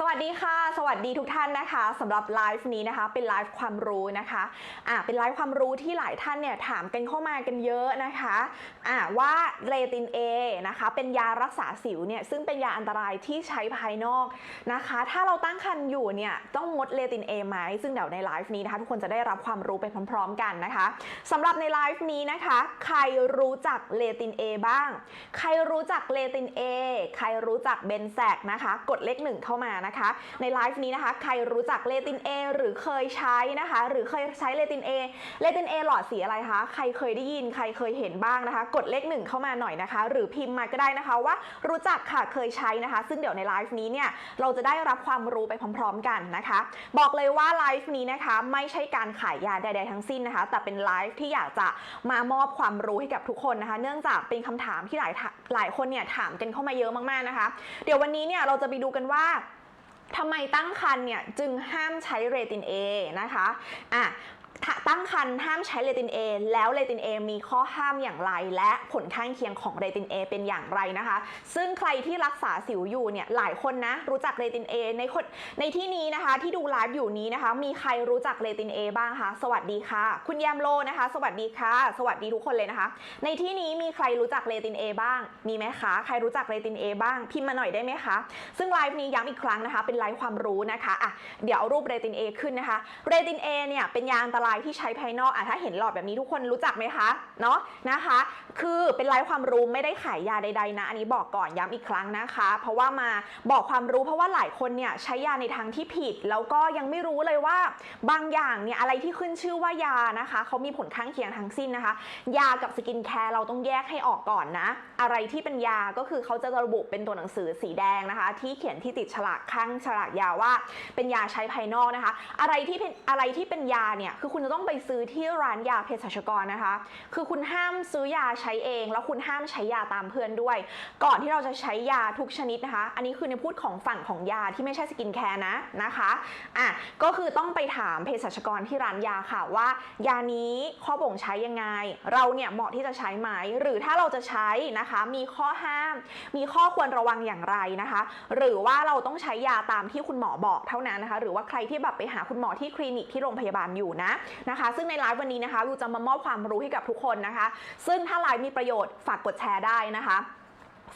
สวัสดีค่ะ สวัสดีทุกท่านนะคะสำหรับไลฟ์นี้นะคะ เป็นไลฟ์ความรู้นะคะอ่าเป็นไลฟ์ความรู้ที่หลายท่านเนี่ยถามกันเข้ามากันเยอะนะคะอ่าว่าเรติน A นะคะ เป็นยารักษาสิวเนี่ยซึ่งเป็นยาอันตรายที่ใช้ภายนอกนะคะ ถ้าเราตั้งครรภ์อยู่เนี่ยต้องงดเรติน A ไหมซึ่งเดี๋ยวในไลฟ์นี้นะคะทุกคนจะได้รับความรู้ไปพร้อม ๆ กันนะคะสำหรับในไลฟ์นี้นะคะ ใครรู้จักเรติน A บ้าง ใครรู้จักเรติน A ใครรู้จักเบนแซกนะคะ กดเลขหนึ่งเข้ามานะคะ ในไลฟ์นี้นะคะ ใครรู้จักเลติน A หรือเคยใช้นะคะ หรือเคยใช้เลติน A เลติน A หลอดสีอะไรคะ ใครเคยได้ยิน ใครเคยเห็นบ้างนะคะ กดเลขหนึ่งเข้ามาหน่อยนะคะ หรือพิมพ์มาก็ได้นะคะว่ารู้จักค่ะ เคยใช้นะคะ ซึ่งเดี๋ยวในไลฟ์นี้เนี่ยเราจะได้รับความรู้ไปพร้อม ๆ กันนะคะ บอกเลยว่าไลฟ์นี้นะคะไม่ใช่การขายยาใดๆทั้งสิ้นนะคะ แต่เป็นไลฟ์ที่อยากจะมามอบความรู้ให้กับทุกคนนะคะ เนื่องจากเป็นคำถามที่หลายหลายคนเนี่ยถามกันเข้ามาเยอะมากๆนะคะ เดี๋ยววันนี้เนี่ยเราจะไปดูกันว่า ทำไมตั้งครรภ์เนี่ยจึงห้ามใช้เรตินเอนะคะอะ ตั้งครรภ์ห้ามใช้เรติน A แล้วเรติน A มีข้อห้ามอย่างไร และผลข้างเคียงของเรติน A เป็นอย่างไรนะคะ ซึ่งใครที่รักษาสิวอยู่เนี่ยหลายคนนะรู้จักเรติน A ในคนในที่นี้นะคะที่ดูไลฟ์อยู่นี้นะคะ มีใครรู้จักเรติน A บ้างคะสวัสดีค่ะ คุณแยมโลนะคะ สวัสดีค่ะ สวัสดีทุกคนเลยนะคะ ในที่นี้มีใครรู้จักเรติน A บ้าง มีไหมคะใครรู้จักเรติน A บ้างพิมพ์มาหน่อยได้ไหมคะซึ่งไลฟ์นี้ย้ำอีกครั้งนะคะ เป็นไลฟ์ความรู้นะคะอะเดี๋ยวเอารูปเรติน A ขึ้นนะคะเรติน A เนี่ยเป็นยาอันตรายที่ใช้ภายนอกอะถ้าเห็นหลอดแบบนี้ทุกคนรู้จักไหมคะเนาะนะคะ คือเป็นไลฟ์ความรู้ไม่ได้ขายยาใดๆนะ อันนี้บอกก่อนย้ำอีกครั้งนะคะ เพราะว่ามาบอกความรู้เพราะว่าหลายคนเนี่ยใช้ยาในทางที่ผิด แล้วก็ยังไม่รู้เลยว่า บางอย่างเนี่ยอะไรที่ขึ้นชื่อว่ายานะคะเขามีผลข้างเคียงทั้งสิ้นนะคะ ยากับสกินแคร์เราต้องแยกให้ออกก่อนนะ อะไรที่เป็นยาก็คือเขาจะระบุเป็นตัวหนังสือสีแดงนะคะ ที่เขียนที่ติดฉลากข้างฉลากยาว่า เป็นยาใช้ภายนอกนะคะ อะไรที่เป็นอะไรที่เป็นยาเนี่ยคือคุณจะต้องไปซื้อที่ร้านยาเภสัชกรนะคะ คือคุณห้ามซื้อยาใช้เอง แล้วคุณห้ามใช้ยาตามเพื่อนด้วย ก่อนที่เราจะใช้ยาทุกชนิดนะคะ อันนี้คือในพูดของฝั่งของยาที่ไม่ใช่สกินแคร์นะนะคะอะก็คือต้องไปถามเภสัชกรที่ร้านยาค่ะว่า ยานี้ข้อบ่งใช้ยังไง เราเนี่ยเหมาะที่จะใช้ไหมหรือถ้าเราจะใช้นะคะ มีข้อห้าม มีข้อควรระวังอย่างไรนะคะ หรือว่าเราต้องใช้ยาตามที่คุณหมอบอกเท่านั้นนะคะ หรือว่าใครที่แบบไปหาคุณหมอที่คลินิกที่โรงพยาบาลอยู่นะนะคะ ซึ่งในไลฟ์วันนี้นะคะวิวจะมามอบความรู้ให้กับทุกคนนะคะ ซึ่งถ้าไลฟ์มีประโยชน์ฝากกดแชร์ได้นะคะ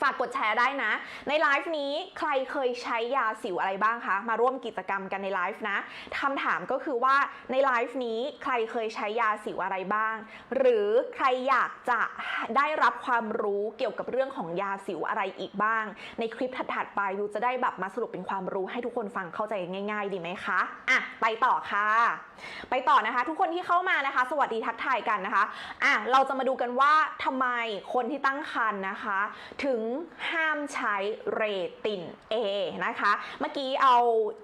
ฝากกดแชร์ได้นะ ในไลฟ์นี้ใครเคยใช้ยาสิวอะไรบ้างคะ มาร่วมกิจกรรมกันในไลฟ์นะคำถามก็คือว่าในไลฟ์นี้ใครเคยใช้ยาสิวอะไรบ้าง หรือใครอยากจะได้รับความรู้เกี่ยวกับเรื่องของยาสิวอะไรอีกบ้าง ในคลิปถัดๆไปยูจะได้แบบมาสรุปเป็นความรู้ให้ทุกคนฟังเข้าใจง่าย ๆ ดีไหมคะอะไปต่อค่ะ ไปต่อนะคะ ทุกคนที่เข้ามานะคะ สวัสดีทักทายกันนะคะอะเราจะมาดูกันว่าทำไมคนที่ตั้งครรภ์นะคะ ถึงห้ามใช้เรติน A นะคะ เมื่อกี้เอา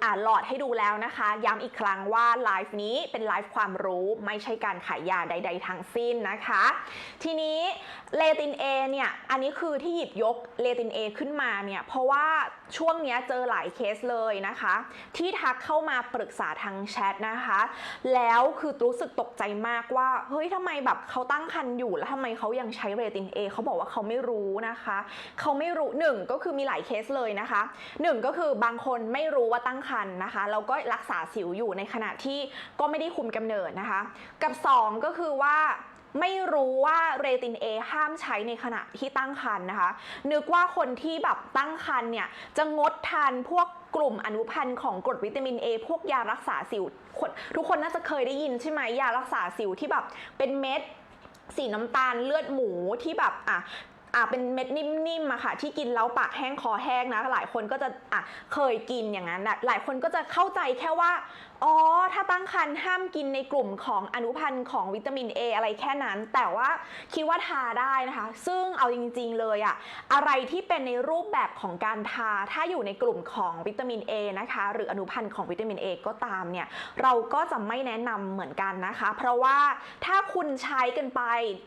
อ่านหลอดให้ดูแล้วนะคะ ย้ำอีกครั้งว่าไลฟ์นี้เป็นไลฟ์ความรู้ไม่ใช่การขายยาใด ๆ ทั้งสิ้นนะคะ ทีนี้เลติน A เนี่ย อันนี้คือที่หยิบยกเลติน A ขึ้นมาเนี่ย เพราะว่าช่วงนี้เจอหลายเคสเลยนะคะ ที่ทักเข้ามาปรึกษาทางแชทนะคะ แล้วคือรู้สึกตกใจมากว่า เฮ้ยทำไมแบบเขาตั้งครรภ์อยู่แล้วทำไมเขายังใช้เรติน A เขาบอกว่าเขาไม่รู้นะคะเขาไม่รู้หนึ่งก็คือมีหลายเคสเลยนะคะหนึ่งก็คือบางคนไม่รู้ว่าตั้งครรภ์นะคะแล้วก็รักษาสิวอยู่ในขณะที่ก็ไม่ได้คุมกำเนิดนะคะ กับสองก็คือว่าไม่รู้ว่าเรติน A ห้ามใช้ในขณะที่ตั้งครรภ์นะคะ นึกว่าคนที่แบบตั้งครรภ์เนี่ยจะงดทานพวกกลุ่มอนุพันธ์ของกรดวิตามิน A พวกยารักษาสิว ทุกคนน่าจะเคยได้ยินใช่ไหมยารักษาสิวที่แบบเป็นเม็ดสีน้ำตาลเลือดหมูที่แบบอะ อะเป็นเม็ดนิ่มๆอะค่ะ ที่กินแล้วปากแห้งคอแห้งนะ หลายคนก็จะอะเคยกินอย่างนั้นนะหลายคนก็จะเข้าใจแค่ว่า อ๋อ ถ้าตั้งครรภ์ห้ามกินในกลุ่มของอนุพันธ์ของวิตามิน A อะไรแค่นั้น แต่ว่าคิดว่าทาได้นะคะ ซึ่งเอาจริง ๆ เลยอะอะไรที่เป็นในรูปแบบของการทา ถ้าอยู่ในกลุ่มของวิตามิน A นะคะ หรืออนุพันธ์ของวิตามิน A ก็ตามเนี่ย เราก็จะไม่แนะนำเหมือนกันนะคะ เพราะว่าถ้าคุณใช้กันไป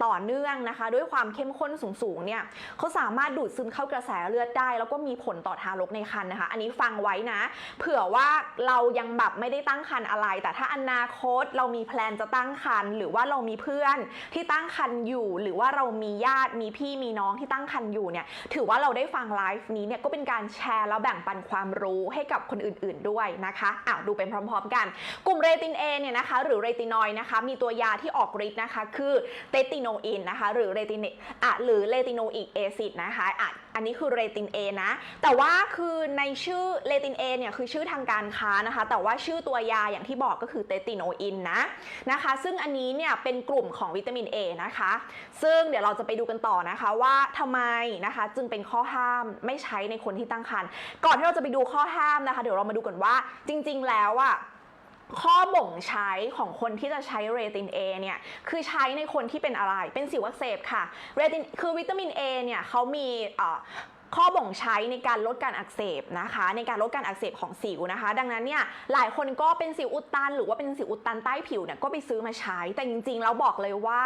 ต่อเนื่องนะคะ ด้วยความเข้มข้นสูงๆ เนี่ยเขาสามารถดูดซึมเข้ากระแสเลือดได้ แล้วก็มีผลต่อทารกในครรภ์นะคะ อันนี้ฟังไว้นะ เผื่อว่าเรายังแบบไม่ได้ตั้งครรภ์อะไร แต่ถ้าอนาคตเรามีแพลนจะตั้งครรภ์หรือว่าเรามีเพื่อนที่ตั้งครรภ์อยู่ หรือว่าเรามีญาติมีพี่มีน้องที่ตั้งครรภ์อยู่เนี่ยถือว่าเราได้ฟังไลฟ์นี้เนี่ยก็เป็นการแชร์แล้วแบ่งปันความรู้ให้กับคนอื่น ๆด้วยนะคะอะดูเป็นพร้อม ๆ กัน กลุ่มเรติน A เนี่ยนะคะหรือเรตินอยนะคะมีตัวยาที่ออกฤทธิ์นะคะคือเตติโนอินนะคะหรือเรตินอะหรือเรติโนอิกแอซิดนะคะอะอันนี้คือเรติน A นะแต่ว่าคือในชื่อเรติน A เนี่ยคือชื่อทางการค้านะคะ แต่ว่าชื่อตัวยาอย่างที่บอกก็คือเตติโนอินนะนะคะ ซึ่งอันนี้เนี่ยเป็นกลุ่มของวิตามิน A นะคะ ซึ่งเดี๋ยวเราจะไปดูกันต่อนะคะว่าทำไมนะคะจึงเป็นข้อห้ามไม่ใช้ในคนที่ตั้งครรภ์ก่อนที่เราจะไปดูข้อห้ามนะคะ เดี๋ยวเรามาดูกันว่าจริง ๆ แล้วอะข้อบ่งใช้ของคนที่จะใช้เรติน A เนี่ย คือใช้ในคนที่เป็นอะไร เป็นสิวอักเสบค่ะ เรติน คือวิตามิน A เนี่ยเขามีเข้อบ่งใช้ในการลดการอักเสบนะคะ ในการลดการอักเสบของสิวนะคะ ดังนั้นเนี่ยหลายคนก็เป็นสิวอุดตัน หรือว่าเป็นสิวอุดตันใต้ผิวเนี่ยก็ไปซื้อมาใช้แต่จริงๆแล้วบอกเลยว่า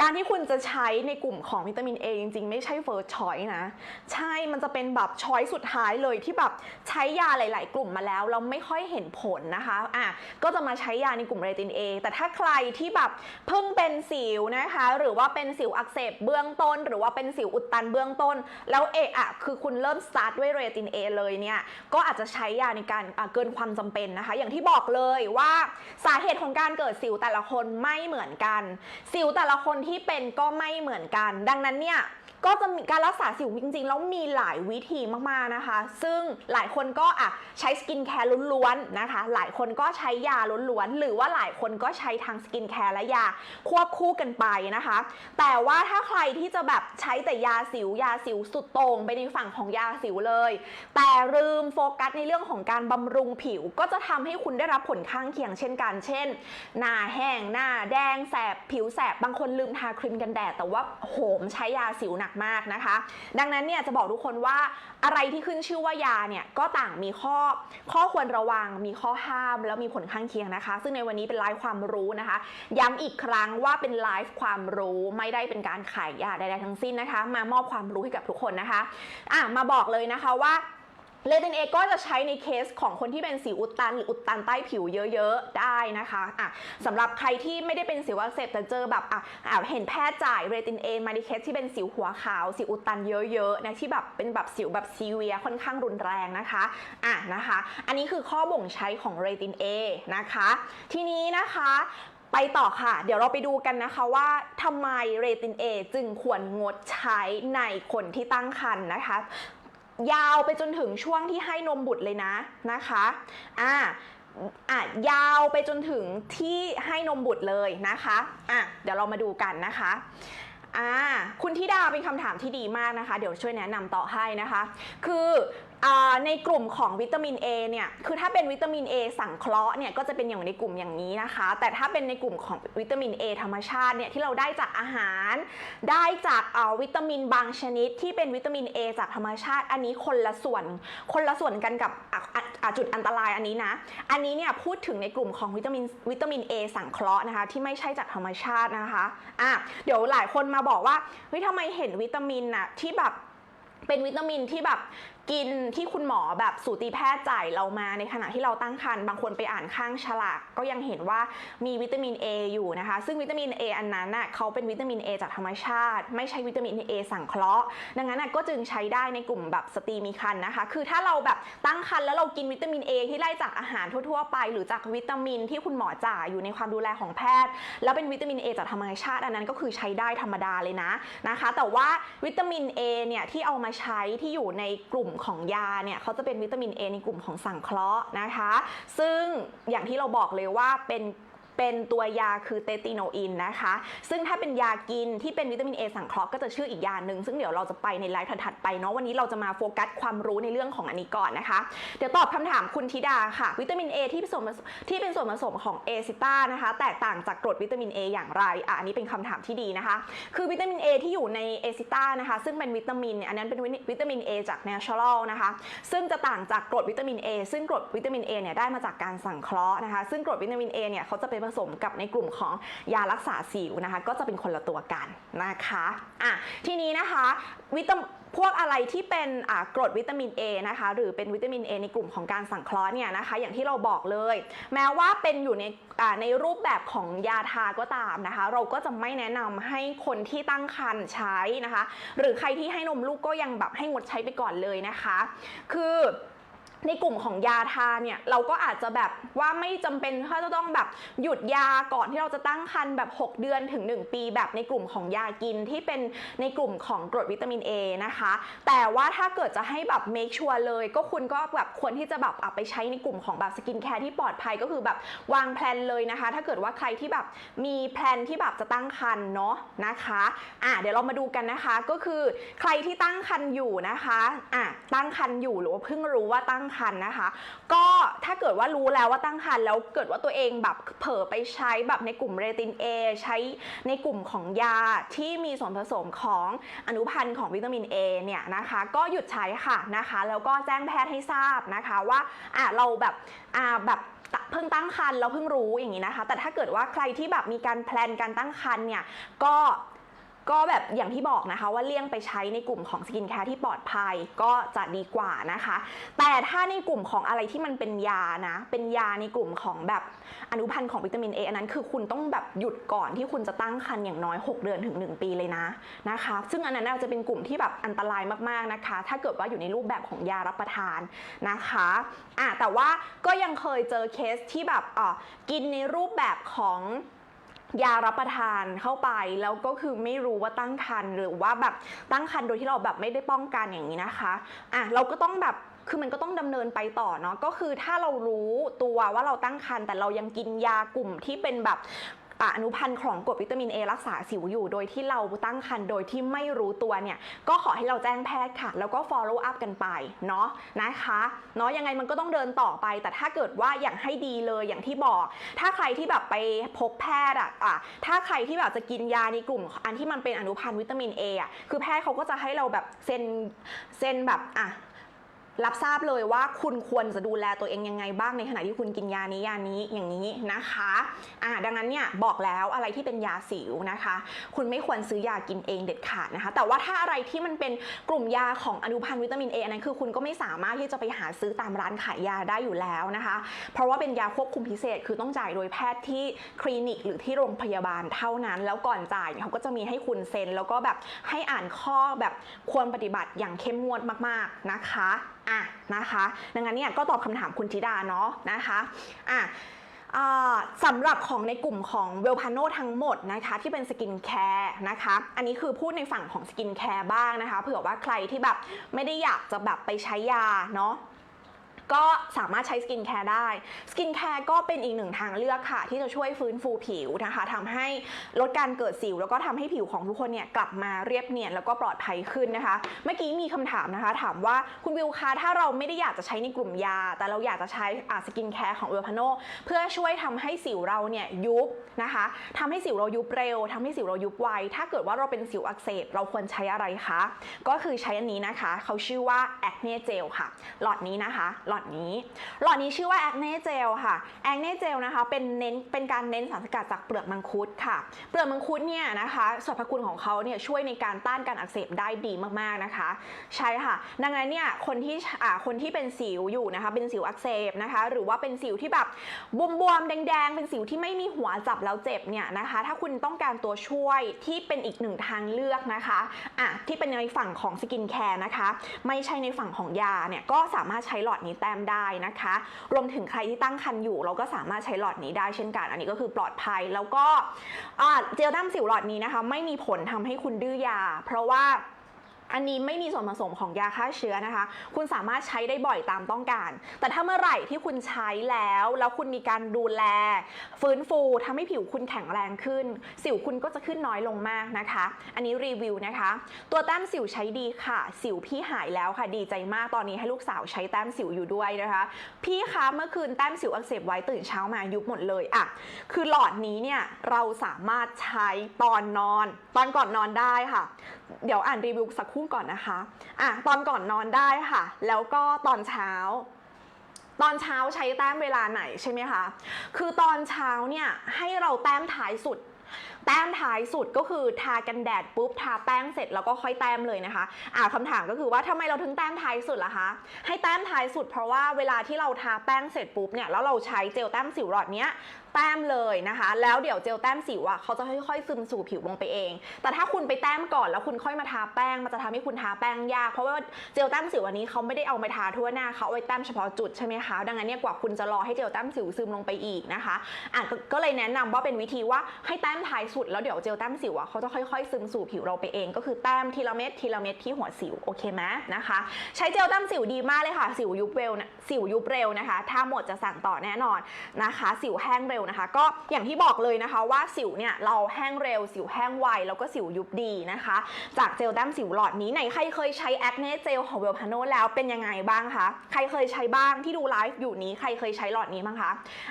การที่คุณจะใช้ในกลุ่มของวิตามิน A จริง ๆ ไม่ใช่ first choice นะ ใช่มันจะเป็นแบบช้อยสุดท้ายเลยที่แบบใช้ยาหลาย ๆ กลุ่มมาแล้ว เราไม่ค่อยเห็นผลนะคะอะก็จะมาใช้ยาในกลุ่มเรติน A แต่ถ้าใครที่แบบเพิ่งเป็นสิวนะคะ หรือว่าเป็นสิวอักเสบเบื้องต้น หรือว่าเป็นสิวอุดตันเบื้องต้น แล้วเอะอะคือคุณเริ่มสตาร์ทด้วยเรติน A เลยเนี่ยก็อาจจะใช้ยาในการเกินความจำเป็นนะคะ อย่างที่บอกเลยว่าสาเหตุของการเกิดสิวแต่ละคนไม่เหมือนกัน สิวแต่ละคนที่เป็นก็ไม่เหมือนกัน ดังนั้นเนี่ย ก็จะมีการรักษาสิวจริงๆ แล้วมีหลายวิธีมากๆนะคะ ซึ่งหลายคนก็อะใช้สกินแคร์ล้วนๆนะคะ หลายคนก็ใช้ยาล้วนๆ หรือว่าหลายคนก็ใช้ทางสกินแคร์และยาควบคู่กันไปนะคะ แต่ว่าถ้าใครที่จะแบบใช้แต่ยาสิวยาสิวสุดโต่งไปในฝั่งของยาสิวเลย แต่ลืมโฟกัสในเรื่องของการบำรุงผิวก็จะทำให้คุณได้รับผลข้างเคียงเช่นกัน เช่น หน้าแห้ง หน้าแดง แสบ ผิวแสบ บางคนลืมทาครีมกันแดด แต่ว่าโหมใช้ยาสิวหนักมากนะคะ ดังนั้นเนี่ยจะบอกทุกคนว่าอะไรที่ขึ้นชื่อว่ายาเนี่ยก็ต่างมีข้อข้อควรระวัง มีข้อห้าม แล้วมีผลข้างเคียงนะคะ ซึ่งในวันนี้เป็นไลฟ์ความรู้นะคะ ย้ำอีกครั้งว่าเป็นไลฟ์ความรู้ไม่ได้เป็นการขายยาใดๆทั้งสิ้นนะคะ มามอบความรู้ให้กับทุกคนนะคะอะมาบอกเลยนะคะว่า เลตินเอก็จะใช้ในเคสของคนที่เป็นสิวอุดตันหรืออุดตันใต้ผิวเยอะๆ ได้นะคะอะสำหรับใครที่ไม่ได้เป็นสิวอักเสบแต่เจอแบบอะอะเห็นแพทย์จ่ายเรตินเอมาในเคสที่เป็นสิวหัวขาว สิวอุดตันเยอะๆนะที่แบบเป็นแบบสิวแบบซีเวียค่อนข้างรุนแรงนะคะอะนะคะ อันนี้คือข้อบ่งใช้ของเรตินเอนะคะ ทีนี้นะคะไปต่อค่ะ เดี๋ยวเราไปดูกันนะคะว่าทำไมเรติน A จึงควรงดใช้ในคนที่ตั้งครรภ์นะคะ ยาวไปจนถึงช่วงที่ให้นมบุตรเลยนะนะคะอ่าอะยาวไปจนถึงที่ให้นมบุตรเลยนะคะอะเดี๋ยวเรามาดูกันนะคะอ่าคุณธิดาเป็นคำถามที่ดีมากนะคะ เดี๋ยวช่วยแนะนำต่อให้นะคะ คือ ในกลุ่มของวิตามิน A เนี่ย คือถ้าเป็นวิตามิน A สังเคราะห์เนี่ย ก็จะเป็นอย่างในกลุ่มอย่างนี้นะคะ แต่ถ้าเป็นในกลุ่มของวิตามิน A ธรรมชาติเนี่ย ที่เราได้จากอาหาร ได้จากวิตามินบางชนิด ที่เป็นวิตามิน A จากธรรมชาติ อันนี้คนละส่วน คนละส่วนกันกับจุดอันตรายอันนี้นะ อันนี้เนี่ยพูดถึงในกลุ่มของวิตามินวิตามิน A สังเคราะห์นะคะ ที่ไม่ใช่จากธรรมชาตินะคะ อะ เดี๋ยวหลายคนมาบอกว่า เฮ้ยทำไมเห็นวิตามินอะที่แบบเป็นวิตามินที่แบบ กินที่คุณหมอแบบสูติแพทย์จ่ายเรามาในขณะที่เราตั้งครรภ์บางคนไปอ่านข้างฉลากก็ยังเห็นว่ามีวิตามิน A อยู่นะคะ ซึ่งวิตามิน A อันนั้นน่ะเขาเป็นวิตามิน A จากธรรมชาติ ไม่ใช่วิตามิน A สังเคราะห์ ดังนั้นก็จึงใช้ได้ในกลุ่มแบบสตรีมีครรภ์นะคะ คือถ้าเราแบบตั้งครรภ์แล้วเรากินวิตามิน A ที่ได้จากอาหารทั่วๆ ไป หรือจากวิตามินที่คุณหมอจ่ายอยู่ในความดูแลของแพทย์ แล้วเป็นวิตามิน A จากธรรมชาติอันนั้นก็คือใช้ได้ธรรมดาเลยนะนะคะ แต่ว่าวิตามิน A เนี่ยที่เอามาใช้ที่อยู่ในกลุ่มของยาเนี่ยเขาจะเป็นวิตามิน A ในกลุ่มของสังเคราะห์นะคะ ซึ่งอย่างที่เราบอกเลยว่าเป็น เป็นตัวยาคือเตติโนอินนะคะ ซึ่งถ้าเป็นยากินที่เป็นวิตามิน A สังเคราะห์ก็จะชื่ออีกยาหนึ่งซึ่งเดี๋ยวเราจะไปในไลฟ์ถัดๆไปเนาะวันนี้เราจะมาโฟกัสความรู้ในเรื่องของอันนี้ก่อนนะคะ เดี๋ยวตอบคำถามคุณธิดาค่ะ วิตามิน A ที่เป็นส่วนผสมที่เป็นส่วนผสมของเอซิต้านะคะ แตกต่างจากกรดวิตามิน A อย่างไรอะอันนี้เป็นคำถามที่ดีนะคะ คือวิตามิน A ที่อยู่ในเอซิต้านะคะ ซึ่งเป็นวิตามินเนี่ยอันนั้นเป็นวิตามิน A จาก natural นะคะ ซึ่งจะต่างจากกรดวิตามิน A ซึ่งกรดวิตามิน A เนี่ยได้มาจากการสังเคราะห์นะคะ ซึ่งกรดวิตามิน A เนี่ยเขาจะเป็นผสมกับในกลุ่มของยารักษาสิวนะคะ ก็จะเป็นคนละตัวกันนะคะอะทีนี้นะคะวิตาพวกอะไรที่เป็นกรดวิตามิน A นะคะหรือเป็นวิตามิน A ในกลุ่มของการสังเคราะห์เนี่ยนะคะ อย่างที่เราบอกเลย แม้ว่าเป็นอยู่ในในรูปแบบของยาทาก็ตามนะคะ เราก็จะไม่แนะนำให้คนที่ตั้งครรภ์ใช้นะคะ หรือใครที่ให้นมลูกก็ยังแบบให้งดใช้ไปก่อนเลยนะคะ คือ ในกลุ่มของยาทาเนี่ยเราก็อาจจะแบบว่าไม่จำเป็นถ้าจะต้องแบบหยุดยาก่อนที่เราจะตั้งครรภ์แบบ 6 เดือนถึง 1 ปีแบบในกลุ่มของยากินที่เป็นในกลุ่มของกรดวิตามิน A นะคะ แต่ว่าถ้าเกิดจะให้แบบ make sure เลย ก็คุณก็แบบควรที่จะแบบเอาไปใช้ในกลุ่มของแบบสกินแคร์ที่ปลอดภัยก็คือแบบวางแพลนเลยนะคะ ถ้าเกิดว่าใครที่แบบมีแพลนที่แบบจะตั้งครรภ์เนาะนะคะอะเดี๋ยวเรามาดูกันนะคะก็คือใครที่ตั้งครรภ์อยู่นะคะอะตั้งครรภ์อยู่หรือว่าเพิ่งรู้ว่าตั้งครรภ์นะคะ ก็ถ้าเกิดว่ารู้แล้วว่าตั้งครรภ์แล้วเกิดว่าตัวเองแบบเผลอไปใช้แบบในกลุ่มเรติน A ใช้ในกลุ่มของยาที่มีส่วนผสมของอนุพันธ์ของวิตามิน A เนี่ยนะคะ ก็หยุดใช้ค่ะนะคะ แล้วก็แจ้งแพทย์ให้ทราบนะคะว่าอะเราแบบอ่าแบบเพิ่งตั้งครรภ์เราเพิ่งรู้อย่างนี้นะคะ แต่ถ้าเกิดว่าใครที่แบบมีการแพลนการตั้งครรภ์เนี่ยก็ ก็แบบอย่างที่บอกนะคะว่าเลี่ยงไปใช้ในกลุ่มของสกินแคร์ที่ปลอดภัยก็จะดีกว่านะคะ แต่ถ้าในกลุ่มของอะไรที่มันเป็นยานะ เป็นยาในกลุ่มของแบบอนุพันธ์ของวิตามิน A อันนั้นคือคุณต้องแบบหยุดก่อนที่คุณจะตั้งครรภ์อย่างน้อย 6 เดือนถึง 1 ปีเลยนะนะคะ ซึ่งอันนั้นน่าจะเป็นกลุ่มที่แบบอันตรายมากๆนะคะ ถ้าเกิดว่าอยู่ในรูปแบบของยารับประทานนะคะอะแต่ว่าก็ยังเคยเจอเคสที่แบบอะกินในรูปแบบของ ยารับประทานเข้าไปแล้วก็คือไม่รู้ว่าตั้งครรภ์หรือว่าแบบตั้งครรภ์โดยที่เราแบบไม่ได้ป้องกันอย่างนี้นะคะอะเราก็ต้องแบบคือมันก็ต้องดำเนินไปต่อเนาะก็คือถ้าเรารู้ตัวว่าเราตั้งครรภ์แต่เรายังกินยากลุ่มที่เป็นแบบ อะอนุพันธ์ของกรดวิตามิน A รักษาสิวอยู่ โดยที่เราตั้งครรภ์โดยที่ไม่รู้ตัวเนี่ยก็ขอให้เราแจ้งแพทย์ค่ะ แล้วก็ follow up กันไปเนาะนะคะเนาะยังไงมันก็ต้องเดินต่อไป แต่ถ้าเกิดว่าอย่างให้ดีเลยอย่างที่บอก ถ้าใครที่แบบไปพบแพทย์อะอะถ้าใครที่แบบจะกินยาในกลุ่ม อันที่มันเป็นอนุพันธ์วิตามิน A อะคือแพทย์เขาก็จะให้เราแบบเซ็นเซ็นแบบอะ รับทราบเลยว่าคุณควรจะดูแลตัวเองยังไงบ้างในขณะที่คุณกินยานี้ยานี้อย่างนี้นะคะอ่าดังนั้นเนี่ยบอกแล้วอะไรที่เป็นยาสิวนะคะ คุณไม่ควรซื้อยากินเองเด็ดขาดนะคะ แต่ว่าถ้าอะไรที่มันเป็นกลุ่มยาของอนุพันธ์วิตามิน A อันนั้นคือคุณก็ไม่สามารถที่จะไปหาซื้อตามร้านขายยาได้อยู่แล้วนะคะ เพราะว่าเป็นยาควบคุมพิเศษคือต้องจ่ายโดยแพทย์ที่คลินิกหรือที่โรงพยาบาลเท่านั้น แล้วก่อนจ่ายเนี่ยเขาก็จะมีให้คุณเซ็น แล้วก็แบบให้อ่านข้อแบบควรปฏิบัติอย่างเข้มงวดมาก ๆนะคะอะนะคะ ดังนั้นเนี่ยก็ตอบคำถามคุณธิดาเนาะนะคะอะอ่าสำหรับของในกลุ่มของเวลพาโนทั้งหมดนะคะที่เป็นสกินแคร์นะคะ อันนี้คือพูดในฝั่งของสกินแคร์บ้างนะคะเผื่อว่าใครที่แบบไม่ได้อยากจะแบบไปใช้ยาเนาะ ก็สามารถใช้สกินแคร์ได้ สกินแคร์ก็เป็นอีกหนึ่งทางเลือกค่ะ ที่จะช่วยฟื้นฟูผิวนะคะทำให้ลดการเกิดสิว แล้วก็ทำให้ผิวของทุกคนเนี่ยกลับมาเรียบเนียนแล้วก็ปลอดภัยขึ้นนะคะ เมื่อกี้มีคำถามนะคะ ถามว่าคุณวิวคะถ้าเราไม่ได้อยากจะใช้ในกลุ่มยา แต่เราอยากจะใช้อาสกินแคร์ของเวลพาโนเพื่อช่วยทำให้สิวเราเนี่ยยุบนะคะทำให้สิวเรายุบเร็วทำให้สิวเรายุบไวถ้าเกิดว่าเราเป็นสิวอักเสบเราควรใช้อะไรคะก็คือใช้อันนี้นะคะ เขาชื่อว่า Acne Gel ค่ะ หลอดนี้นะคะหลอดนี้ หลอดนี้ชื่อว่า Acne Gel ค่ะ Acne Gel นะคะเป็นเน้นเป็นการเน้นสารสกัดจากเปลือกมังคุดค่ะ เปลือกมังคุดเนี่ยนะคะสรรพคุณของเขาเนี่ยช่วยในการต้านการอักเสบได้ดีมากๆนะคะ ใช่ค่ะ ดังนั้นเนี่ยคนที่อ่าคนที่เป็นสิวอยู่นะคะ เป็นสิวอักเสบนะคะ หรือว่าเป็นสิวที่แบบบวมๆแดงๆ เป็นสิวที่ไม่มีหัวจับแล้วเจ็บเนี่ยนะคะ ถ้าคุณต้องการตัวช่วยที่เป็นอีกหนึ่งทางเลือกนะคะอะที่เป็นในฝั่งของสกินแคร์นะคะ ไม่ใช่ในฝั่งของยาเนี่ยก็สามารถใช้หลอดนี้แต้มได้นะคะ รวมถึงใครที่ตั้งครรภ์อยู่ เราก็สามารถใช้หลอดนี้ได้เช่นกัน อันนี้ก็คือปลอดภัยแล้วก็เจลด้มสิวหลอดนี้นะคะ ไม่มีผลทำให้คุณดื้อยา เพราะว่า อันนี้ไม่มีส่วนผสมของยาฆ่าเชื้อนะคะ คุณสามารถใช้ได้บ่อยตามต้องการ แต่ถ้าเมื่อไหร่ที่คุณใช้แล้ว แล้วคุณมีการดูแล ฟื้นฟูทำให้ผิวคุณแข็งแรงขึ้น สิวคุณก็จะขึ้นน้อยลงมากนะคะ อันนี้รีวิวนะคะ ตัวแต้มสิวใช้ดีค่ะ สิวพี่หายแล้วค่ะ ดีใจมากตอนนี้ให้ลูกสาวใช้แต้มสิวอยู่ด้วยนะคะ พี่คะเมื่อคืนแต้มสิวอักเสบไว้ตื่นเช้ามายุบหมดเลยอะคือหลอดนี้เนี่ยเราสามารถใช้ตอนนอน ตอนก่อนนอนได้ค่ะเดี๋ยวอ่านรีวิวสักครู่ก่อนนะคะอะตอนก่อนนอนได้ค่ะ แล้วก็ตอนเช้า ตอนเช้าใช้แต้มเวลาไหนใช่ไหมคะ คือตอนเช้าเนี่ยให้เราแต้มท้ายสุด แต้มท้ายสุดก็คือทากันแดดปุ๊บทาแป้งเสร็จแล้วก็ค่อยแต้มเลยนะคะ อ่าคำถามก็คือว่าทำไมเราถึงแต้มท้ายสุดล่ะคะ ให้แต้มท้ายสุดเพราะว่าเวลาที่เราทาแป้งเสร็จปุ๊บเนี่ยแล้วเราใช้เจลแต้มสิวหลอดเนี้ยแต้มเลยนะคะ แล้วเดี๋ยวเจลแต้มสิวอะเขาจะค่อยๆซึมสู่ผิวลงไปเอง แต่ถ้าคุณไปแต้มก่อนแล้วคุณค่อยมาทาแป้งมันจะทำให้คุณทาแป้งยาก เพราะว่าเจลแต้มสิวอันนี้เขาไม่ได้เอามาทาทั่วหน้าเขาเอาไว้แต้มเฉพาะจุดใช่ไหมคะดังนั้นเนี่ยกว่าคุณจะรอให้เจลแต้มสิวซึมลงไปอีกนะคะอะก็ก็เลยแนะนำว่าเป็นวิธีว่าให้แต้มท้ายุดแล้วเดี๋ยวเจลแต้มสิวอะเขาจะค่อยๆซึมสู่ผิวเราไปเองก็คือแต้มทีละเม็ดทีละเม็ดที่หัวสิวโอเคไหมนะคะ ใช้เจลแต้มสิวดีมากเลยค่ะ สิวยุบเร็วนะสิวยุบเร็วนะคะ ถ้าหมดจะสั่งต่อแน่นอนนะคะ สิวแห้งเร็วนะคะ ก็อย่างที่บอกเลยนะคะว่าสิวเนี่ยเราแห้งเร็ว สิวแห้งไวแล้วก็สิวยุบดีนะคะ จากเจลแต้มสิวหลอดนี้ไหนใครเคยใช้แอคเน่เจลของเวลพาโนแล้วเป็นยังไงบ้างคะใครเคยใช้บ้างที่ดูไลฟ์อยู่นี้ใครเคยใช้หลอดนี้บ้างคะ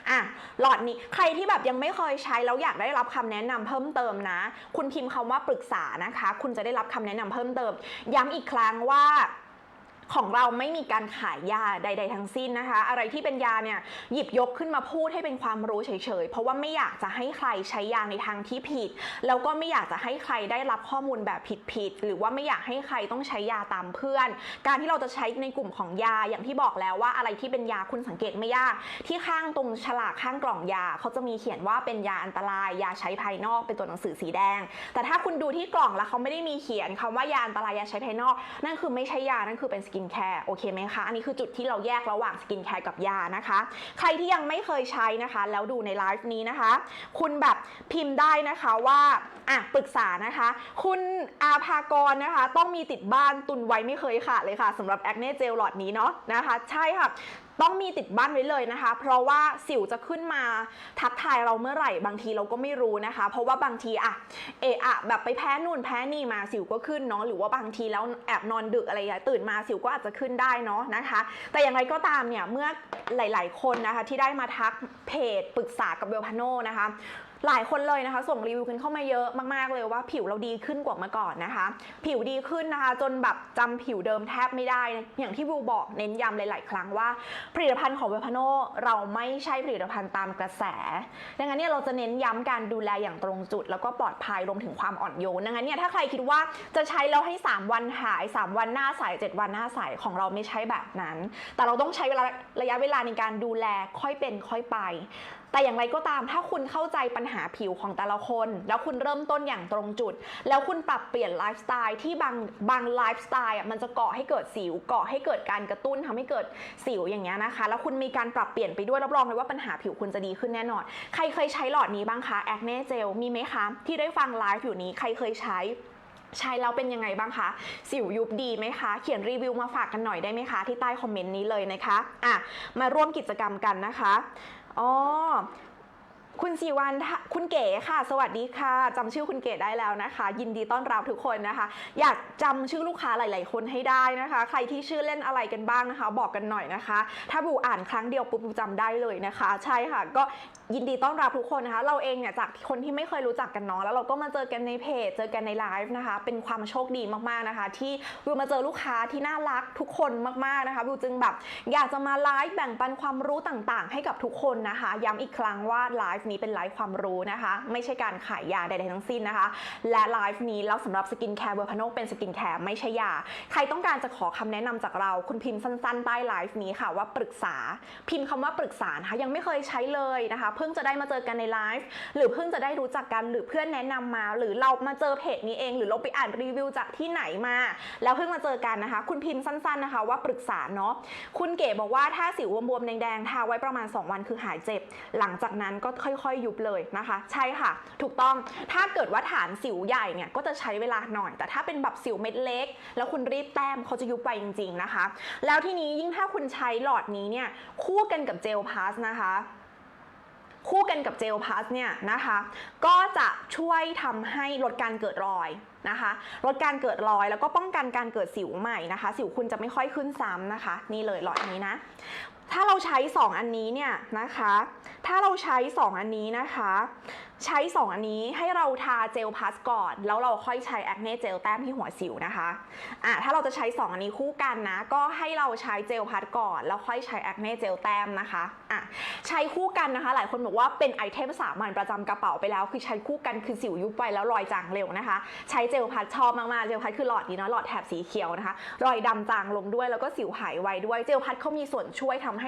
อะหลอดนี้ใครที่แบบยังไม่เคยใช้แล้วอยากได้รับคำแนะนำเพิ่มเติมนะ คุณพิมพ์คำว่าปรึกษานะคะ คุณจะได้รับคำแนะนำเพิ่มเติม ย้ำอีกครั้งว่า ของเราไม่มีการขายยาใด ๆ ทั้งสิ้นนะคะ อะไรที่เป็นยาเนี่ยหยิบยกขึ้นมาพูดให้เป็นความรู้เฉยๆ เพราะว่าไม่อยากจะให้ใครใช้ยาในทางที่ผิด แล้วก็ไม่อยากจะให้ใครได้รับข้อมูลแบบผิดๆ หรือว่าไม่อยากให้ใครต้องใช้ยาตามเพื่อน การที่เราจะใช้ในกลุ่มของยาอย่างที่บอกแล้วว่าอะไรที่เป็นยาคุณสังเกตไม่ยาก ที่ข้างตรงฉลากข้างกล่องยาเขาจะมีเขียนว่าเป็นยาอันตรายยาใช้ภายนอกเป็นตัวหนังสือสีแดง แต่ถ้าคุณดูที่กล่องแล้วเขาไม่ได้มีเขียนคำว่ายาอันตรายยาใช้ภายนอก นั่นคือไม่ใช่ยานั่นคือเป็นสกินแคร์โอเคไหมคะ อันนี้คือจุดที่เราแยกระหว่างสกินแคร์กับยานะคะ ใครที่ยังไม่เคยใช้นะคะ แล้วดูในไลฟ์นี้นะคะ คุณแบบพิมพ์ได้นะคะว่าอะปรึกษานะคะ คุณอาภากรนะคะ ต้องมีติดบ้านตุนไว้ไม่เคยขาดเลยค่ะสำหรับแอคเน่เจลหลอดนี้เนาะนะคะ ใช่ค่ะ ต้องมีติดบ้านไว้เลยนะคะ เพราะว่าสิวจะขึ้นมาทักทายเราเมื่อไหร่บางทีเราก็ไม่รู้นะคะ เพราะว่าบางทีอะเอะอะแบบไปแพ้นู่นแพ้นี่มาสิวก็ขึ้นเนาะหรือว่าบางทีแล้วแอบนอนดึกอะไรอย่างตื่นมาสิวก็อาจจะขึ้นได้เนาะนะคะ แต่อย่างไรก็ตามเนี่ยเมื่อหลาย ๆ คนนะคะที่ได้มาทักเพจปรึกษากับเบลพาโนนะคะ หลายคนเลยนะคะ ส่งรีวิวกันเข้ามาเยอะมากๆเลยว่าผิวเราดีขึ้นกว่าเมื่อก่อนนะคะ ผิวดีขึ้นนะคะ จนแบบจำผิวเดิมแทบไม่ได้ อย่างที่วิวบอกเน้นย้ำหลาย ๆ ครั้งว่า ผลิตภัณฑ์ของเวพาโนเราไม่ใช่ผลิตภัณฑ์ตามกระแส ดังนั้นเนี่ยเราจะเน้นย้ำการดูแลอย่างตรงจุด แล้วก็ปลอดภัยรวมถึงความอ่อนโยนดังนั้นเนี่ยถ้าใครคิดว่าจะใช้แล้วให้ 3 วันหาย 3 วันหน้าใส7วันหน้าใสของเราไม่ใช่แบบนั้น แต่เราต้องใช้เวลาระยะเวลาในการดูแลค่อยเป็นค่อยไป แต่อย่างไรก็ตามถ้าคุณเข้าใจปัญหาผิวของแต่ละคน แล้วคุณเริ่มต้นอย่างตรงจุด แล้วคุณปรับเปลี่ยนไลฟ์สไตล์ที่บางบางไลฟ์สไตล์อะมันจะก่อให้เกิดสิวก่อให้เกิดการกระตุ้นทำให้เกิดสิวอย่างเงี้ยนะคะ แล้วคุณมีการปรับเปลี่ยนไปด้วยรับรองเลยว่าปัญหาผิวคุณจะดีขึ้นแน่นอน ใครเคยใช้หลอดนี้บ้างคะแอคเน่เจลมีไหมคะที่ได้ฟังไลฟ์อยู่นี้ใครเคยใช้ใช้แล้วเป็นยังไงบ้างคะ สิวยุบดีไหมคะ เขียนรีวิวมาฝากกันหน่อยได้ไหมคะ ที่ใต้คอมเมนต์นี้เลยนะคะ อะ มาร่วมกิจกรรมกันนะคะ อ๋อ คุณสีวันคุณเก๋ค่ะ สวัสดีค่ะจำชื่อคุณเก๋ได้แล้วนะคะ ยินดีต้อนรับทุกคนนะคะ อยากจำชื่อลูกค้าหลาย ๆ คนให้ได้นะคะ ใครที่ชื่อเล่นอะไรกันบ้างนะคะ บอกกันหน่อยนะคะ ถ้าบูอ่านครั้งเดียวปุ๊บบูจำได้เลยนะคะ ใช่ค่ะ ก็ยินดีต้อนรับทุกคนนะคะ เราเองเนี่ยจากคนที่ไม่เคยรู้จักกันเนาะแล้วเราก็มาเจอกันในเพจ เจอกันในไลฟ์นะคะ เป็นความโชคดีมาก ๆ นะคะ ที่วิวมาเจอลูกค้าที่น่ารักทุกคนมาก ๆ นะคะวิวจึงแบบอยากจะมาไลฟ์แบ่งปันความรู้ต่าง ๆ ให้กับทุกคนนะคะ ย้ำอีกครั้งว่าไลฟ์นี้เป็นไลฟ์ความรู้นะคะ ไม่ใช่การขายยาใดๆทั้งสิ้นนะคะ และไลฟ์นี้แล้วสำหรับสกินแคร์เวอร์พานกเป็นสกินแคร์ไม่ใช่ยา ใครต้องการจะขอคำแนะนำจากเราคุณพิมพ์สั้นๆใต้ไลฟ์นี้ค่ะว่าปรึกษา พิมพ์คำว่าปรึกษานะคะยังไม่เคยใช้เลยนะคะ เพิ่งจะได้มาเจอกันในไลฟ์หรือเพิ่งจะได้รู้จักกันหรือเพื่อนแนะนำมา หรือเรามาเจอเพจนี้เอง หรือเราไปอ่านรีวิวจากที่ไหนมา แล้วเพิ่งมาเจอกันนะคะ คุณพิมพ์สั้น ๆนะคะ ว่าปรึกษาเนาะคุณเก๋บอกว่าถ้าสิวบวมๆแดงๆทาไว้ประมาณ 2 วันคือหายเจ็บ หลังจากนั้นก็ค่ค่อยๆ ยุบเลยนะคะ ใช่ค่ะ ถูกต้องถ้าเกิดว่าฐานสิวใหญ่เนี่ยก็จะใช้เวลาหน่อย แต่ถ้าเป็นแบบสิวเม็ดเล็ก แล้วคุณรีบแต้มเขาจะยุบไปจริง ๆนะคะ แล้วทีนี้ยิ่งถ้าคุณใช้หลอดนี้เนี่ยคู่กันกับเจลพาสนะคะคู่กันกับเจลพาสเนี่ยนะคะ ก็จะช่วยทำให้ลดการเกิดรอยนะคะ ลดการเกิดรอยแล้วก็ป้องกันการเกิดสิวใหม่นะคะ สิวคุณจะไม่ค่อยขึ้นซ้ำนะคะ นี่เลยหลอดนี้นะ ถ้าเราใช้ 2 อันนี้เนี่ยนะคะ ถ้าเราใช้ 2 อันนี้นะคะ ใช้ 2 อันนี้ให้เราทาเจลพัสก่อน แล้วเราค่อยใช้แอคเน่เจลแต้มที่หัวสิวนะคะอะถ้าเราจะใช้ 2 อันนี้คู่กันนะ ก็ให้เราใช้เจลพัสก่อน แล้วค่อยใช้แอคเน่เจลแต้มนะคะอะใช้คู่กันนะคะ หลายคนบอกว่าเป็นไอเทมสามัญประจำกระเป๋าไปแล้ว คือใช้คู่กันคือสิวยุบไปแล้วรอยจางเร็วนะคะ ใช้เจลพัสชอบมากๆเจลพัสคือหลอดนี้เนาะหลอดแถบสีเขียวนะคะ รอยดำจางลงด้วยแล้วก็สิวหายไวด้วยเจลพัสเขามีส่วนช่วยทำให้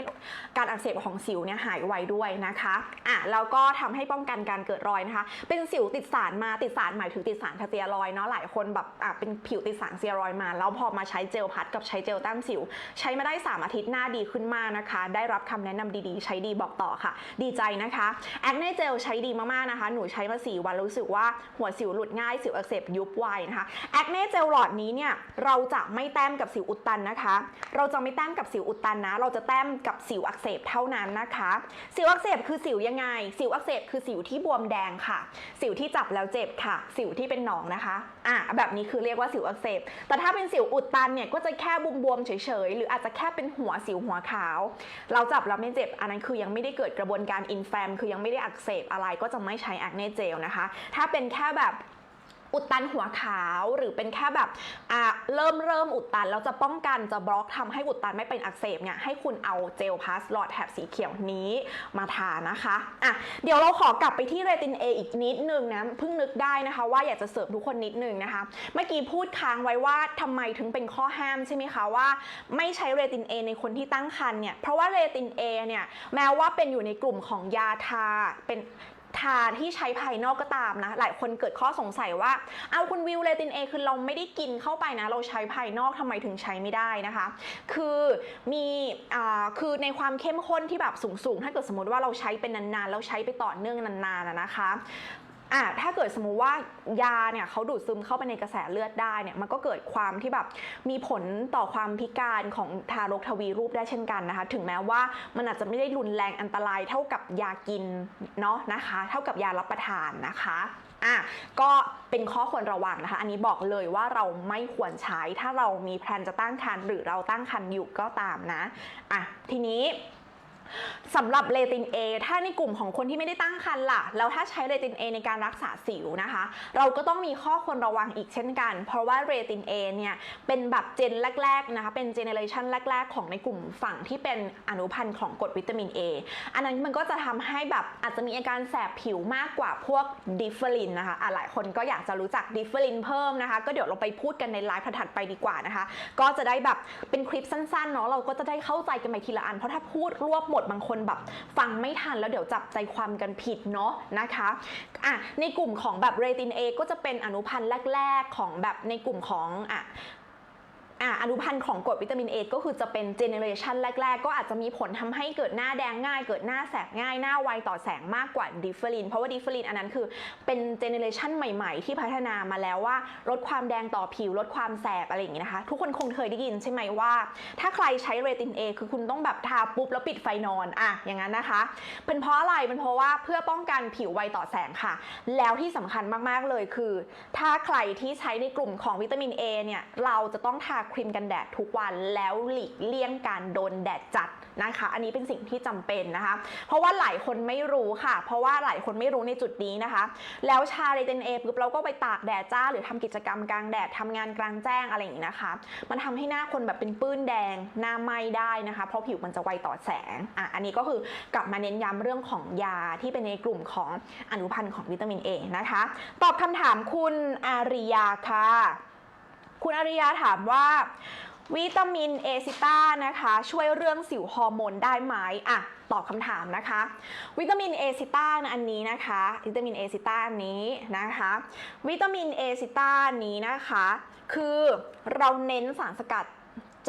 การอักเสบของสิวเนี่ยหายไวด้วยนะะคะอะแล้วก็ทำให้ป้องกันการเกิดรอยนะคะ เป็นสิวติดสารมาติดสารหมายถึงติดสารสเตียรอยเนาะหลายคนแบบอะเป็นผิวติดสารเตียรอยมา แล้วพอมาใช้เจลพัดกับใช้เจลแต้มสิว ใช้มาได้ 3 อาทิตย์หน้าดีขึ้นมากนะคะ ได้รับคำแนะนำดีๆ ใช้ดีบอกต่อค่ะ ดีใจนะคะแอคเน่เจลใช้ดีมากๆนะคะ หนูใช้มา 4 วันรู้สึกว่าหัวสิวหลุดง่ายสิวอักเสบยุบไวนะคะแอคเน่เจลหลอดนี้เนี่ยเราจะไม่แต้มกับสิวอุดตันนะคะ เราจะไม่แต้มกับสิวอุดตันนะ เราจะแต้มกับสิวอักเสบเท่านั้นนะคะ สิวอักเสบคือสิวยังไง สิวอักเสบคือสิวที่บวมแดงค่ะ สิวที่จับแล้วเจ็บค่ะ สิวที่เป็นหนองนะคะอะแบบนี้คือเรียกว่าสิวอักเสบ แต่ถ้าเป็นสิวอุดตันเนี่ยก็จะแค่บวมๆเฉยๆ หรืออาจจะแค่เป็นหัวสิวหัวขาว เราจับแล้วไม่เจ็บ อันนั้นคือยังไม่ได้เกิดกระบวนการอินแฟมคือยังไม่ได้อักเสบอะไรก็จะไม่ใช้แอคเนเจลนะคะ ถ้าเป็นแค่แบบ อุดตันหัวขาวหรือเป็นแค่แบบอะเริ่มเริ่มอุดตันแล้วจะป้องกันจะบล็อกทำให้อุดตันไม่เป็นอักเสบเนี่ยให้คุณเอาเจลพาสหลอดแถบสีเขียวนี้มาทานะคะอะเดี๋ยวเราขอกลับไปที่เรตินเออีกนิดนึงนะเพิ่งนึกได้นะคะ ว่าอยากจะเสริมทุกคนนิดนึงนะคะ เมื่อกี้พูดค้างไว้ว่าทำไมถึงเป็นข้อห้ามใช่ไหมคะว่า ไม่ใช้เรตินเอในคนที่ตั้งครรภ์เนี่ยเพราะว่าเรตินเอเนี่ยแม้ว่าเป็นอยู่ในกลุ่มของยาทาเป็น ทาที่ใช้ภายนอกก็ตามนะ หลายคนเกิดข้อสงสัยว่า เอาคุณวิวเลตินเอคือเราไม่ได้กินเข้าไปนะ เราใช้ภายนอกทำไมถึงใช้ไม่ได้นะคะ คือมีอ่าคือในความเข้มข้นที่แบบสูงๆ ถ้าเกิดสมมติว่าเราใช้เป็นนานๆ แล้วใช้ไปต่อเนื่องนานๆนะคะ อะถ้าเกิดสมมุติว่ายาเนี่ยเขาดูดซึมเข้าไปในกระแสเลือดได้เนี่ยมันก็เกิดความที่แบบมีผลต่อความพิการของทารกทวีรูปได้เช่นกันนะคะ ถึงแม้ว่ามันอาจจะไม่ได้รุนแรงอันตรายเท่ากับยากินเนาะนะคะ เท่ากับยารับประทานนะคะอะก็เป็นข้อควรระวังนะคะ อันนี้บอกเลยว่าเราไม่ควรใช้ถ้าเรามีแพลนจะตั้งครรภ์หรือเราตั้งครรภ์อยู่ก็ตามนะอะทีนี้ สำหรับเลติน A ถ้าในกลุ่มของคนที่ไม่ได้ตั้งครรภ์ล่ะ แล้วถ้าใช้เลติน A ในการรักษาสิวนะคะ เราก็ต้องมีข้อควรระวังอีกเช่นกัน เพราะว่าเรติน A เนี่ย เป็นแบบเจนแรก ๆ นะคะ เป็นเจเนเรชันแรก ๆ ของในกลุ่มฝั่งที่เป็นอนุพันธ์ของกรดวิตามิน A อันนั้นมันก็จะทำให้แบบอาจจะมีอาการแสบผิวมากกว่าพวกดิฟเฟอรินนะคะะหลายคนก็อยากจะรู้จักดิฟเฟอรินเพิ่มนะคะ ก็เดี๋ยวเราไปพูดกันในไลฟ์ถัดไปดีกว่านะคะ ก็จะได้แบบเป็นคลิปสั้นๆเนาะ เราก็จะได้เข้าใจกันไปทีละอัน เพราะถ้าพูดรวบหมดบางคนแบบฟังไม่ทันแล้วเดี๋ยวจับใจความกันผิดเนาะนะคะอะในกลุ่มของแบบเรตินเอก็จะเป็นอนุพันธ์แรก ๆ ของแบบในกลุ่มของอะ อะอนุพันธ์ของกรดวิตามิน A ก็คือจะเป็นเจเนเรชันแรก ๆ ก็อาจจะมีผลทำให้เกิดหน้าแดงง่าย เกิดหน้าแสบง่าย หน้าไวต่อแสงมากกว่าดิฟเฟอรินเพราะว่าดิฟเฟอรินอันนั้นคือเป็นเจเนเรชันใหม่ ๆ ที่พัฒนามาแล้วว่า ลดความแดงต่อผิว ลดความแสบอะไรอย่างนี้นะคะ ทุกคนคงเคยได้ยินใช่ไหมว่า ถ้าใครใช้เรติน A คือคุณต้องแบบทาปุ๊บแล้วปิดไฟนอนอะอย่างนั้นนะคะ เป็นเพราะอะไรเป็นเพราะว่าเพื่อป้องกันผิวไวต่อแสงค่ะ แล้วที่สำคัญมากๆเลยคือ ถ้าใครที่ใช้ในกลุ่มของวิตามิน A เนี่ยเราจะต้องทาครีมกันแดดทุกวันแล้วหลีกเลี่ยงการโดนแดดจัดนะคะ อันนี้เป็นสิ่งที่จำเป็นนะคะ เพราะว่าหลายคนไม่รู้ค่ะ เพราะว่าหลายคนไม่รู้ในจุดนี้นะคะ แล้วชาเรตินเอปุ๊บเราก็ไปตากแดดจ้า หรือทำกิจกรรมกลางแดดทำงานกลางแจ้งอะไรอย่างนี้นะคะ มันทำให้หน้าคนแบบเป็นปื้นแดงหน้าไหม้ได้นะคะ เพราะผิวมันจะไวต่อแสงอะอันนี้ก็คือกลับมาเน้นย้ำเรื่องของยาที่เป็นในกลุ่มของอนุพันธ์ของวิตามิน A นะคะ ตอบคำถามคุณอาริยาค่ะ คุณอาริยาถามว่า วิตามินเอซิต้านะคะ ช่วยเรื่องสิวฮอร์โมนได้ไหมอะตอบคำถามนะคะ วิตามินเอซิต้าอันนี้นะคะ วิตามินเอซิต้าอันนี้นะคะ วิตามินเอซิต้านี้นะคะ คือเราเน้นสารสกัด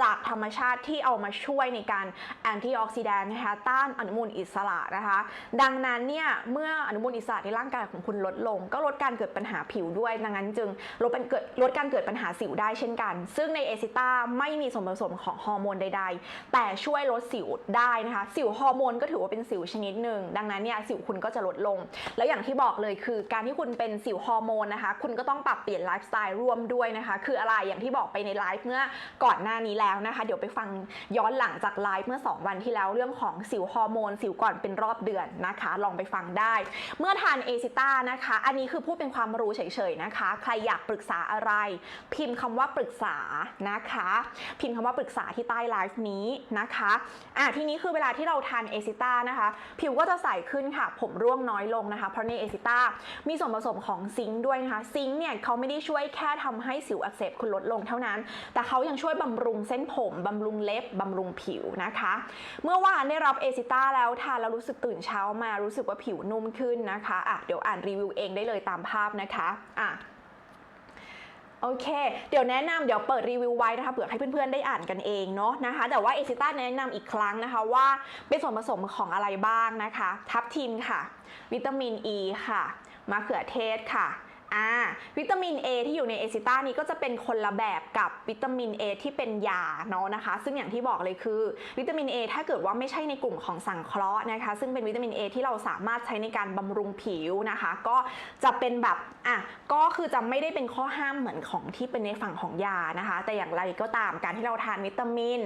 จากธรรมชาติที่เอามาช่วยในการแอนตี้ออกซิแดนต์นะคะต้านอนุมูลอิสระนะคะ ดังนั้นเนี่ยเมื่ออนุมูลอิสระในร่างกายของคุณลดลง ก็ลดการเกิดปัญหาผิวด้วย ดังนั้นจึงลดเป็นเกิดลดการเกิดปัญหาสิวได้เช่นกัน ซึ่งในเอซิต้าไม่มีส่วนผสมของฮอร์โมนใด ๆ แต่ช่วยลดสิวได้นะคะ สิวฮอร์โมนก็ถือว่าเป็นสิวชนิดหนึ่งดังนั้นเนี่ยสิวคุณก็จะลดลง แล้วอย่างที่บอกเลยคือการที่คุณเป็นสิวฮอร์โมนนะคะ คุณก็ต้องปรับเปลี่ยนไลฟ์สไตล์ร่วมด้วยนะคะ คืออะไรอย่างที่บอกไปในไลฟ์เมื่อก่อนหน้านี้แล้วแล้วนะคะ เดี๋ยวไปฟังย้อนหลังจากไลฟ์เมื่อ 2 วันที่แล้วเรื่องของสิวฮอร์โมน สิวก่อนเป็นรอบเดือนนะคะ ลองไปฟังได้ เมื่อทานเอซิต้านะคะ อันนี้คือพูดเป็นความรู้เฉยๆนะคะ ใครอยากปรึกษาอะไร พิมพ์คำว่าปรึกษานะคะ พิมพ์คำว่าปรึกษาที่ใต้ไลฟ์นี้นะคะอะทีนี้คือเวลาที่เราทานเอซิต้านะคะ ผิวก็จะใสขึ้นค่ะ ผมร่วงน้อยลงนะคะ เพราะในเอซิต้ามีส่วนผสมของซิงค์ด้วยนะคะ ซิงค์เนี่ยเขาไม่ได้ช่วยแค่ทำให้สิวอักเสบคุณลดลงเท่านั้น แต่เขายังช่วยบำรุงเส้นผมบำรุงเล็บบำรุงผิวนะคะ เมื่อวานได้รับเอซิต้าแล้วทานแล้วรู้สึกตื่นเช้ามารู้สึกว่าผิวนุ่มขึ้นนะคะอะเดี๋ยวอ่านรีวิวเองได้เลยตามภาพนะคะอะโอเค เดี๋ยวแนะนำเดี๋ยวเปิดรีวิวไว้นะคะเผื่อให้เพื่อนๆได้อ่านกันเองเนาะนะคะ แต่ว่าเอซิต้าแนะนำอีกครั้งนะคะว่าเป็นส่วนผสมของอะไรบ้างนะคะ ทับทิมค่ะ วิตามินอ e ีค่ะมะเขือเทศค่ะ อ่าวิตามิน A ที่อยู่ในเอซิต้านี้ก็จะเป็นคนละแบบกับวิตามิน A ที่เป็นยาเนาะนะคะ ซึ่งอย่างที่บอกเลยคือ วิตามิน A ถ้าเกิดว่าไม่ใช่ในกลุ่มของสังเคราะห์นะคะ ซึ่งเป็นวิตามิน A ที่เราสามารถใช้ในการบำรุงผิวนะคะ ก็จะเป็นแบบอะก็คือจะไม่ได้เป็นข้อห้ามเหมือนของที่เป็นในฝั่งของยานะคะ แต่อย่างไรก็ตามการที่เราทานวิตามิน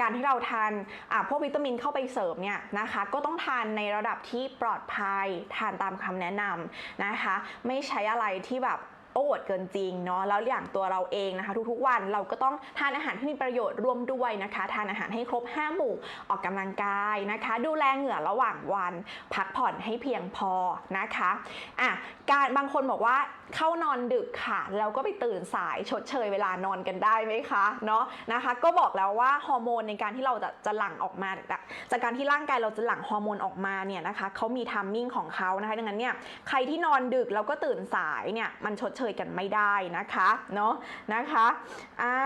การที่เราทานอะพวกวิตามินเข้าไปเสริมเนี่ยนะคะ ก็ต้องทานในระดับที่ปลอดภัยทานตามคำแนะนำนะคะ ไม่ใช้อะไรที่แบบ โอ้อวดเกินจริงเนาะแล้วอย่างตัวเราเองนะคะ ทุกๆวันเราก็ต้องทานอาหารที่มีประโยชน์ร่วมด้วยนะคะ ทานอาหารให้ครบ 5 หมู่ออกกำลังกายนะคะ ดูแลเหงื่อระหว่างวัน พักผ่อนให้เพียงพอนะคะอะการบางคนบอกว่าเข้านอนดึกค่ะแล้วก็ไปตื่นสายชดเชยเวลานอนกันได้ไหมคะเนาะนะคะ ก็บอกแล้วว่าฮอร์โมนในการที่เราจะจะหลั่งออกมา จากการที่ร่างกายเราจะหลั่งฮอร์โมนออกมาเนี่ยนะคะเขามีทัมมิ่งของเขานะคะดังนั้นเนี่ยใครที่นอนดึกแล้วก็ตื่นสายเนี่ยมันชดเชยกันไม่ได้นะคะเนาะนะคะอ่า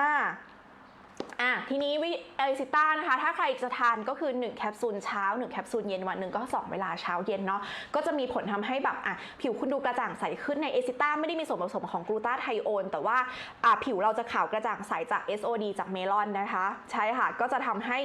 อะทีนี้วิเอลิซิต้านะคะ ถ้าใครจะทานก็คือ 1 แคปซูลเช้า 1 แคปซูลเย็นวันหนึ่งก็ 2 เวลาเช้าเย็นเนาะก็จะมีผลทำให้แบบอะผิวคุณดูกระจ่างใสขึ้นในเอซิต้าไม่ได้มีส่วนผสมของกลูตาไทโอนแต่ว่าอะผิวเราจะขาวกระจ่างใสจาก SOD จากเมลอนนะคะ ใช่ค่ะ ก็จะทำให้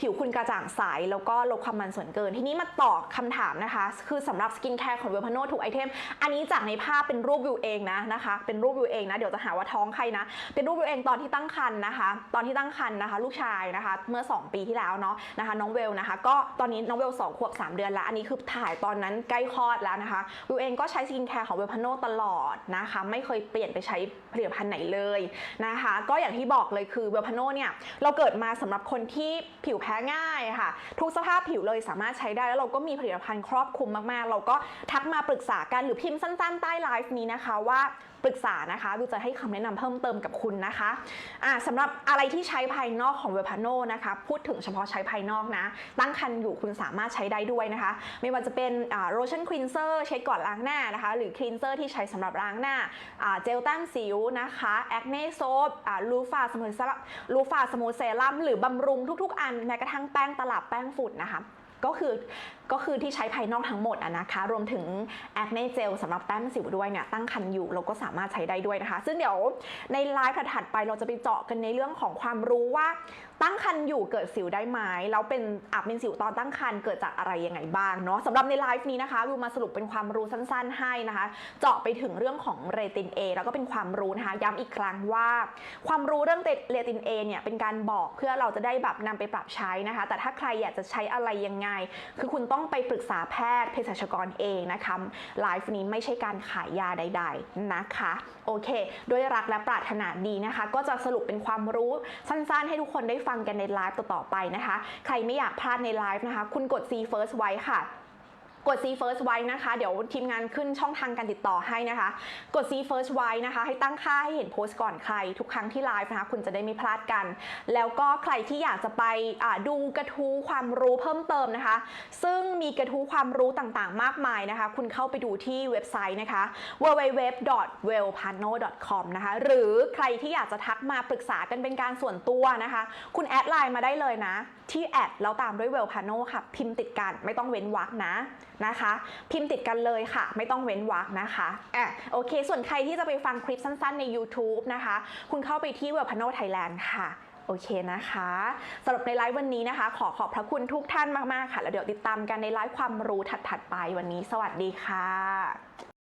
ผิวคุณกระจ่างใสแล้วก็ลดความมันส่วนเกิน ทีนี้มาตอบคำถามนะคะ คือสำหรับสกินแคร์ของเวลพาโนทุกไอเทม อันนี้จากในภาพเป็นรูปวิวเองนะนะคะ เป็นรูปวิวเองนะ เดี๋ยวจะหาว่าท้องใครนะ เป็นรูปวิวเองตอนที่ตั้งครรภ์นะคะ ตอนที่ตั้งครรภ์นะคะ ลูกชายนะคะ เมื่อ 2 ปีที่แล้วเนาะนะคะ น้องเวลนะคะ ก็ตอนนี้น้องเวล2ขวบ 3 เดือนแล้ว อันนี้คือถ่ายตอนนั้นใกล้คลอดแล้วนะคะ วิวเองก็ใช้สกินแคร์ของเวลพาโนตลอดนะคะ ไม่เคยเปลี่ยนไปใช้ผลิตภัณฑ์ไหนเลยนะคะ ก็อย่างที่บอกเลยคือเวลพาโนเนี่ย เราเกิดมาสำหรับคนที่ผิวแพ้ง่ายค่ะ ทุกสภาพผิวเลยสามารถใช้ได้แล้วเราก็มีผลิตภัณฑ์ครอบคลุมมากๆ เราก็ทักมาปรึกษากันหรือพิมพ์สั้นๆใต้ไลฟ์นี้นะคะว่าปรึกษานะคะวิวจะให้คำแนะนำเพิ่มเติมกับคุณนะคะอ่าสำหรับอะไรที่ใช้ภายนอกของเวพาโนนะคะพูดถึงเฉพาะใช้ภายนอกนะ ตั้งคันอยู่คุณสามารถใช้ได้ด้วยนะคะ ไม่ว่าจะเป็นโรชั่นคลีนเซอร์เช็ดก่อนล้างหน้านะคะ หรือคลีนเซอร์ที่ใช้สำหรับล้างหน้าเจลแต้มสิวนะคะแอคเน่โซฟลูฟาสมูทเซรั่มลูฟาสมูทเซรั่มหรือบำรุงทุกๆ อันแม้กระทั่งแป้งตลับแป้งฝุ่นนะคะ ก็คือก็คือที่ใช้ภายนอกทั้งหมดอะนะคะ รวมถึงแอคเน่เจลสำหรับแต้มสิวด้วยเนี่ยตั้งคันอยู่เราก็สามารถใช้ได้ด้วยนะคะ ซึ่งเดี๋ยวในไลฟ์ถัดไปเราจะไปเจาะกันในเรื่องของความรู้ว่า ตั้งคันอยู่เกิดสิวได้ไหมแล้วเป็นอาจเป็นสิวตอนตั้งคันเกิดจากอะไรยังไงบ้างเนาะสำหรับในไลฟ์นี้นะคะวิวมาสรุปเป็นความรู้สั้น ๆ ให้นะคะ เจาะไปถึงเรื่องของเรติน A แล้วก็เป็นความรู้นะคะ ย้ำอีกครั้งว่า ความรู้เรื่องเรติน A เนี่ยเป็นการบอกเพื่อเราจะได้แบบนำไปปรับใช้นะคะ แต่ถ้าใครอยากจะใช้อะไรยังไง คือคุณต้องไปปรึกษาแพทย์เภสัชกรเองนะคะไลฟ์นี้ไม่ใช่การขายยาใด ๆนะคะ โอเค ด้วยรักและปรารถนาดีนะคะ ก็จะสรุปเป็นความรู้สั้นๆ ให้ทุกคนได้ฟังกันในไลฟ์ต่อๆไปนะคะ ใครไม่อยากพลาดในไลฟ์นะคะ คุณกด C first ไว้ค่ะ กด see first ไว้นะคะ เดี๋ยวทีมงานขึ้นช่องทางการติดต่อให้นะคะ กด see first ไว้นะคะ ให้ตั้งค่าให้เห็นโพสต์ก่อนใคร ทุกครั้งที่ไลฟ์นะคะคุณจะได้ไม่พลาดกัน แล้วก็ใครที่อยากจะไปดูกระทู้ความรู้เพิ่มเติมนะคะ ซึ่งมีกระทู้ความรู้ต่างๆ มากมายนะคะ คุณเข้าไปดูที่เว็บไซต์นะคะ www.wellpano.com นะคะหรือใครที่อยากจะทักมาปรึกษากันเป็นการส่วนตัวนะคะ คุณแอดไลน์มาได้เลยนะ ที่แอดแล้วตามด้วย wellpano ค่ะ พิมพ์ติดกันไม่ต้องเว้นวรรคนะนะคะ พิมพ์ติดกันเลยค่ะ ไม่ต้องเว้นวรรคนะคะอะโอเค ส่วนใครที่จะไปฟังคลิปสั้นๆใน YouTube นะคะ คุณเข้าไปที่ wellpano Thailand ค่ะโอเคนะคะสำหรับในไลฟ์วันนี้นะคะ ขอขอบพระคุณทุกท่านมาก ๆ ค่ะ แล้วเดี๋ยวติดตามกันในไลฟ์ความรู้ถัด ๆ ไปวันนี้ สวัสดีค่ะ